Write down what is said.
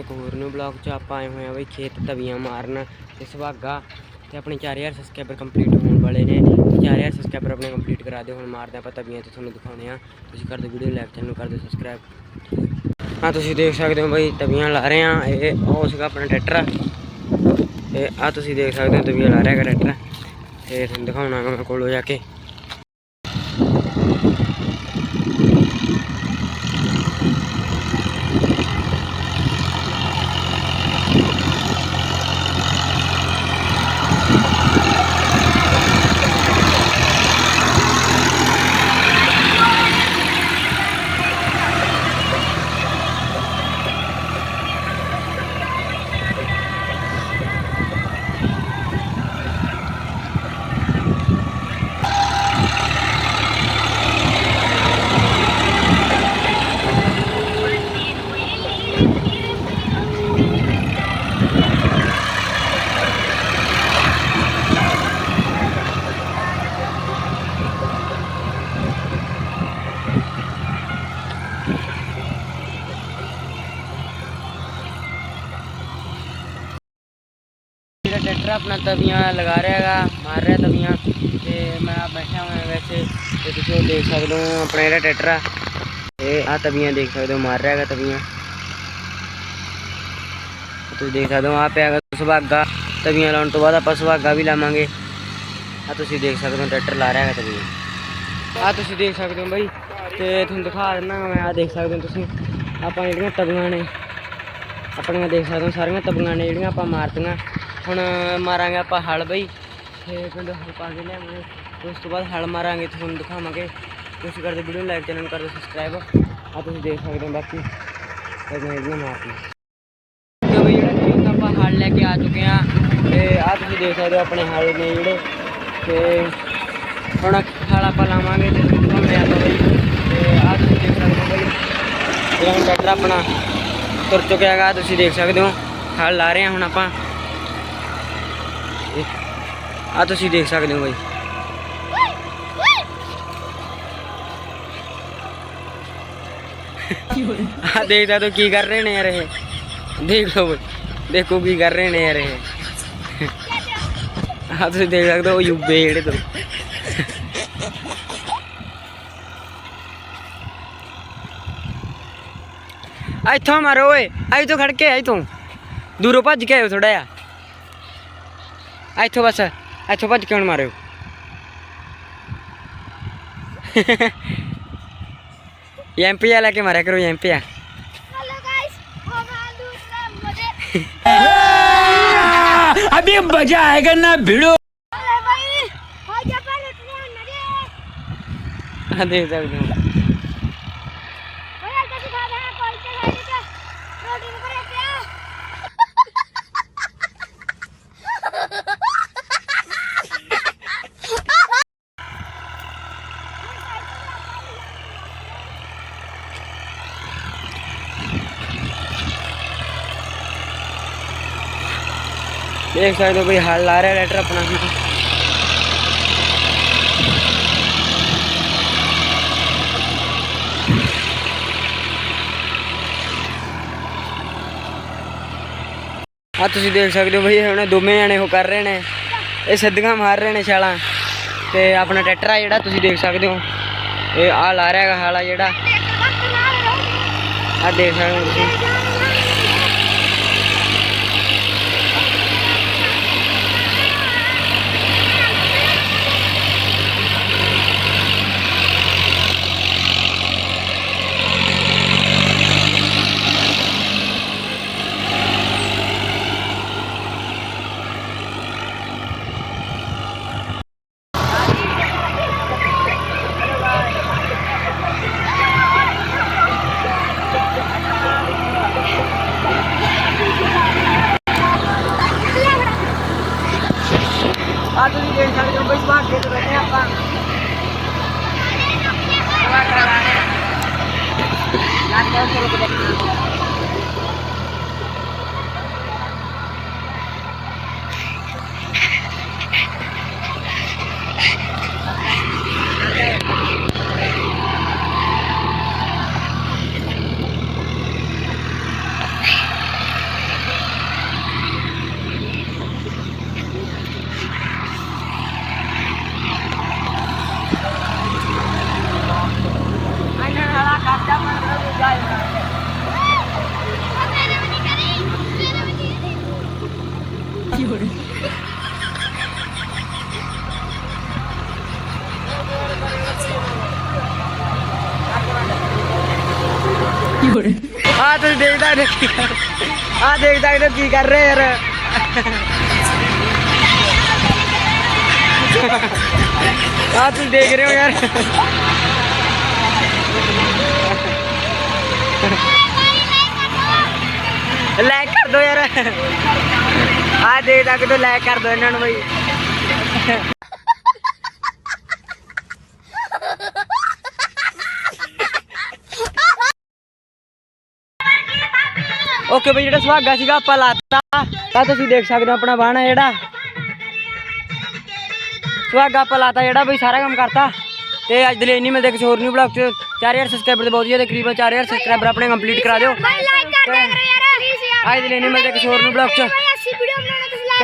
ਇੱਕ ਹੋਰ ਨੂੰ ਬਲੌਗ 'ਚ ਆਪਾਂ ਆਏ ਹੋਏ ਆ ਬਈ ਖੇਤ ਤਵੀਆਂ ਮਾਰਨ ਤੇ ਸੁਹਾਗਾ ਤੇ ਆਪਣੇ 4000 ਸਬਸਕ੍ਰਾਈਬਰ ਕੰਪਲੀਟ ਹੋਣ ਵਾਲੇ ਨੇ। 4000 ਸਬਸਕ੍ਰਾਈਬਰ ਆਪਣੇ ਕੰਪਲੀਟ ਕਰਾ ਦਿਓ, ਹੁਣ ਮਾਰਦੇ ਆਪਾਂ ਤਵੀਆਂ ਤੇ ਤੁਹਾਨੂੰ ਦਿਖਾਉਣੇ ਆ ਤੁਸੀਂ ਕਰ ਦਿਓ ਵੀਡੀਓ ਲਾਈਕ ਚੈਨਲ ਕਰ ਦਿਓ ਸਬਸਕ੍ਰਾਈਬ ਹਾਂ, ਤੁਸੀਂ ਦੇਖ ਸਕਦੇ ਹੋ ਬਈ ਤਵੀਆਂ ਲਾ ਰਹੇ ਆ ਇਹ ਉਹ ਸੀਗਾ ਆਪਣਾ ਟਰੈਕਟਰ ਤੇ ਆ ਤੁਸੀਂ ਦੇਖ ਸਕਦੇ ਹੋ ਤਵੀਆਂ ਲਾ ਰਿਹਾ ਟਰੈਕਟਰ ਤੇ ਤੁਹਾਨੂੰ ਦਿਖਾਉਣਾ ਮੈਂ ਕੋਲੋਂ ਜਾ ਕੇ। ਜਿਹੜਾ ਟਰੈਕਟਰ ਆਪਣਾ ਤਵੀਆਂ ਲਗਾ ਰਿਹਾ ਹੈਗਾ, ਮਾਰ ਰਿਹਾ ਤਵੀਆਂ ਤੇ ਮੈਂ ਆਪ ਬੈਠਾ ਹੋਇਆ ਵੈਸੇ ਤੇ ਤੁਸੀਂ ਉਹ ਦੇਖ ਸਕਦੇ ਹੋ ਆਪਣਾ ਜਿਹੜਾ ਟਰੈਕਟਰ ਆ। ਇਹ ਆ ਤਵੀਆਂ ਦੇਖ ਸਕਦੇ ਹੋ, ਮਾਰ ਰਿਹਾ ਹੈਗਾ ਤਵੀਆਂ। ਤੁਸੀਂ ਦੇਖ ਸਕਦੇ ਹੋ ਆ ਪਿਆ ਹੈਗਾ ਸੁਹਾਗਾ। ਤਵੀਆਂ ਲਾਉਣ ਤੋਂ ਬਾਅਦ ਆਪਾਂ ਸੁਹਾਗਾ ਵੀ ਲਾਵਾਂਗੇ। ਆ ਤੁਸੀਂ ਦੇਖ ਸਕਦੇ ਹੋ, ਟਰੈਕਟਰ ਲਾ ਰਿਹਾ ਹੈਗਾ ਤਵੀਆਂ। ਆ ਤੁਸੀਂ ਦੇਖ ਸਕਦੇ ਹੋ ਬਾਈ ਤੇ ਤੁਹਾਨੂੰ ਦਿਖਾ ਦਿੰਦਾ ਮੈਂ ਆ ਦੇਖ ਸਕਦੇ ਹੋ ਤੁਸੀਂ। ਆਪਾਂ ਜਿਹੜੀਆਂ ਤਵੀਆਂ ਨੇ ਆਪਣੀਆਂ ਦੇਖ ਸਕਦੇ ਹੋ ਸਾਰੀਆਂ ਤਵੀਆਂ ਨੇ ਜਿਹੜੀਆਂ ਆਪਾਂ ਮਾਰਤੀਆਂ ਹੁਣ ਮਾਰਾਂਗੇ ਆਪਾਂ ਹਲ ਬਈ। ਤੇ ਪਿੰਡ ਹਲ ਪਾ ਕੇ ਲਿਆਵਾਂਗੇ। ਉਸ ਤੋਂ ਬਾਅਦ ਹਲ ਮਾਰਾਂਗੇ, ਤੁਹਾਨੂੰ ਦਿਖਾਵਾਂਗੇ। ਤੁਸੀਂ ਕਰਦੇ ਵੀਡੀਓ ਲਾਈਕ ਚੈਨਲ ਕਰਦੇ ਸਬਸਕ੍ਰਾਈਬ ਆ ਤੁਸੀਂ ਦੇਖ ਸਕਦੇ ਹੋ ਬਾਕੀ ਤੇ ਮੈਂ ਇਹਦੀਆਂ ਮਾਰਤੀ ਤੇ ਬਈ ਜਿਹੜਾ ਖੇਤ ਆਪਾਂ ਹਲ ਲੈ ਕੇ ਆ ਚੁੱਕੇ ਆ ਤੇ ਆ ਤੁਸੀਂ ਦੇਖ ਸਕਦੇ ਹੋ ਆਪਣੇ ਹਲ ਨੇ ਜਿਹੜੇ। ਤੇ ਹੁਣ ਹਲ ਆਪਾਂ ਲਾਵਾਂਗੇ ਤੇ ਤੁਹਾਨੂੰ ਦਿਖਾਉਂਦੇ ਆਪਾਂ ਬਈ। ਤੇ ਆ ਤੁਸੀਂ ਦੇਖ ਸਕਦੇ ਹੋ ਬਈ ਜਿਹੜਾ ਹੁਣ ਟਰੈਕਟਰ ਆਪਣਾ ਤੁਰ ਚੁੱਕਿਆ ਹੈਗਾ, ਤੁਸੀਂ ਦੇਖ ਸਕਦੇ ਹੋ। ਹਲ ਲਾ ਰਹੇ ਹਾਂ ਹੁਣ ਆਪਾਂ। ਆ ਤੁਸੀਂ ਦੇਖ ਸਕਦੇ ਹੋ ਬਾਈ। ਆ ਦੇਖ ਸਕਦੇ ਕੀ ਕਰ ਰਹੇ ਨੇ ਯਾਰ ਇਹ। ਦੇਖ ਲਓ ਦੇਖੋ ਕੀ ਕਰ ਰਹੇ ਨੇ ਯਾਰ ਇਹ। ਆ ਤੁਸੀਂ ਦੇਖ ਸਕਦੇ ਹੋ ਯੂਬੇ ਜਿਹੜੇ ਤੋਂ। आई तो हमारे ओए। आई तो खड़के आई तो। दूरों भज के आयो थोड़ा या आई बस आई भज के हूँ मारे। एम पी आ लेके मारा करो एम पी आ। अभी मज़ा आएगा ना भिड़ो। हाँ, देख सकते देख सकते हो भाई हाल ला रहा है लेटर अपना। भी ਆ ਤੁਸੀਂ ਦੇਖ ਸਕਦੇ ਹੋ ਬਈ ਹੁਣ ਦੋਵੇਂ ਜਣੇ ਉਹ ਕਰ ਰਹੇ ਨੇ। ਇਹ ਸਿੱਧੀਆਂ ਮਾਰ ਰਹੇ ਨੇ ਛਾਲਾਂ। ਤੇ ਆਪਣਾ ਟਰੈਕਟਰ ਆ ਜਿਹੜਾ, ਤੁਸੀਂ ਦੇਖ ਸਕਦੇ ਹੋ। ਇਹ ਆ ਲਾ ਰਿਹਾ ਹੈਗਾ ਹਾਲਾ ਜਿਹੜਾ। ਆ ਦੇਖ ਸਕਦੇ ਹੋ ਤੁਸੀਂ। Thank you. ਆ ਤੁਸੀਂ ਦੇਖ ਸਕਦੇ ਹੋ ਕੀ ਕਰ ਆ ਦੇਖ ਸਕਦੇ ਹੋ ਕੀ ਕਰ ਰਹੇ ਯਾਰ ਆ ਤੁਸੀਂ ਦੇਖ ਰਹੇ ਹੋ ਯਾਰ ਲਾਈਕ ਕਰ ਦੋ ਯਾਰ ਆ ਦੇ ਤੱਕ ਤੋਂ ਲਾਇਕ ਕਰ ਦੋ ਇਹਨਾਂ ਨੂੰ ਬਈ। ਓਕੇ ਬਈ ਜਿਹੜਾ ਸੁਹਾਗਾ ਸੀਗਾ ਆਪਾਂ ਲਾਤਾ। ਤਾਂ ਤੁਸੀਂ ਦੇਖ ਸਕਦੇ ਹੋ ਆਪਣਾ ਬਾਣਾ ਜਿਹੜਾ। ਸੁਹਾਗਾ ਆਪਾਂ ਲਾਤਾ ਜਿਹੜਾ ਬਈ ਸਾਰਾ ਕੰਮ ਕਰਤਾ। ਤੇ ਅੱਜ ਦੇ ਲਈ ਇੰਨੀ ਮਿਲਦੇ ਕਿਸੇ ਹੋਰ ਨਿਊ ਬਲੌਗ 'ਚ 4000 ਸਬਸਕ੍ਰਾਈਬਰ ਤੇ ਬਹੁਤ ਜ਼ਿਆਦਾ ਤਕਰੀਬਨ 4000 ਸਬਸਕ੍ਰਾਈਬਰ ਆਪਣੇ ਕੰਪਲੀਟ ਕਰਾ ਦਿਓ। ਅੱਜ ਦੇ ਲਈ ਇੰਨੀ ਮਿਲਦੇ ਕਿਸੇ ਹੋਰ ਨਿਊ ਬਲੌਗ 'ਚ আসছি ভিডিও আপনারা কাছে লাইক